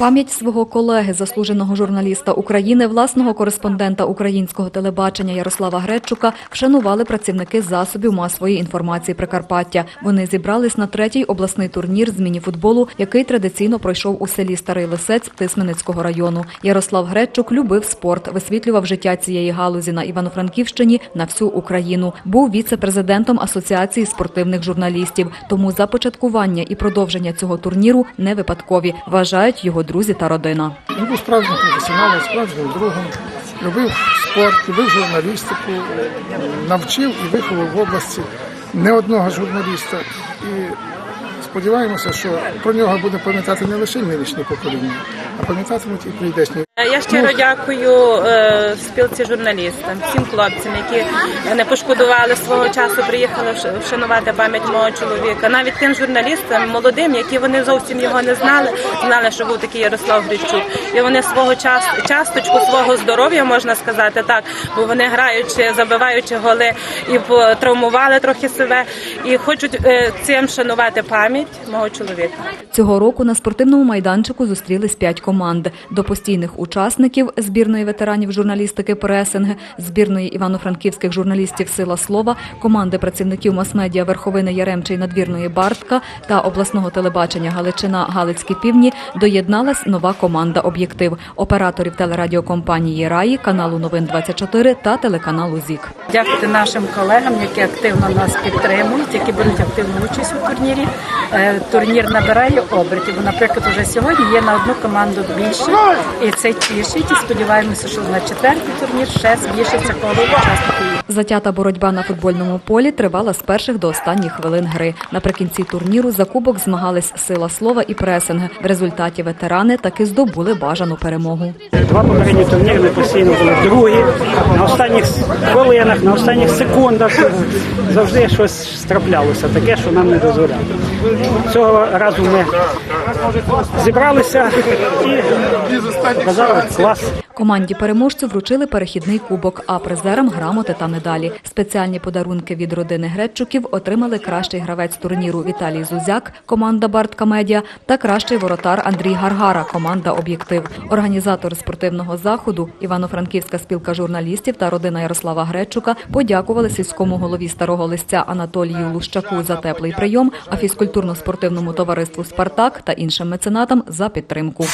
Пам'ять свого колеги, заслуженого журналіста України, власного кореспондента українського телебачення Ярослава Гречука вшанували працівники засобів масової інформації Прикарпаття. Вони зібрались на третій обласний турнір з мініфутболу, який традиційно пройшов у селі Старий Лисець Тисменицького району. Ярослав Гречук любив спорт, висвітлював життя цієї галузі на Івано-Франківщині на всю Україну. Був віце-президентом Асоціації спортивних журналістів. Тому започаткування і продовження цього турніру не випадкові, вважають його друзі та родина. Він був справжнім професіоналом, справжнім другом, любив спорт, любив журналістику, навчив і виховав в області не одного журналіста. І сподіваємося, що про нього буде пам'ятати не лише нинішнє покоління, а пам'ятатимуть і прийдешні. Я щиро дякую е, спілці журналістам, всім хлопцям, які не пошкодували свого часу, приїхали вшанувати пам'ять мого чоловіка. Навіть тим журналістам молодим, які вони зовсім його не знали, знали, що був такий Ярослав Грищук. І вони свого час, часточку свого здоров'я, можна сказати так, бо вони граючи, забиваючи голи і травмували трохи себе, і хочуть е, цим шанувати пам'ять мого чоловіка. Цього року на спортивному майданчику зустрілись п'ять команд. До постійних учасників збірної ветеранів журналістики пресинг, збірної івано-франківських журналістів Сила слова, команди працівників мас-медіа Верховини Яремче й надвірної Бартка та обласного телебачення Галичина Галицькі півдні доєдналась нова команда Об'єктив операторів телерадіокомпанії Раї, каналу Новин 24 та телеканалу ЗІК. Дякувати нашим колегам, які активно нас підтримують, які беруть активну участь у турнірі. Е, Турнір набирає обертів. Наприклад, вже сьогодні є на одну команду більше, і це тішить. І сподіваємося, що на четвертий турнір ще збільшиться коло учасників. Затята боротьба на футбольному полі тривала з перших до останніх хвилин гри. Наприкінці турніру за кубок змагались сила слова і пресинг. В результаті ветерани таки здобули бажану перемогу. Два попередні турніри ми постійно були другі. На останніх хвилинах, на останніх секундах завжди щось траплялося таке, що нам не дозволяло. Цього разу ми зібралися і показали клас. Команді переможцю вручили перехідний кубок, а призерам грамоти та медалі. Спеціальні подарунки від родини Гречуків отримали кращий гравець турніру Віталій Зузяк, команда Бартка Медіа та кращий воротар Андрій Гаргара, команда Об'єктив. Організатори спортивного заходу, Івано-Франківська спілка журналістів та родина Ярослава Гречука подякували сільському голові старого листя Анатолію Лущаку за теплий прийом, а фізкультурно-спортивному товариству Спартак та іншим меценатам за підтримку.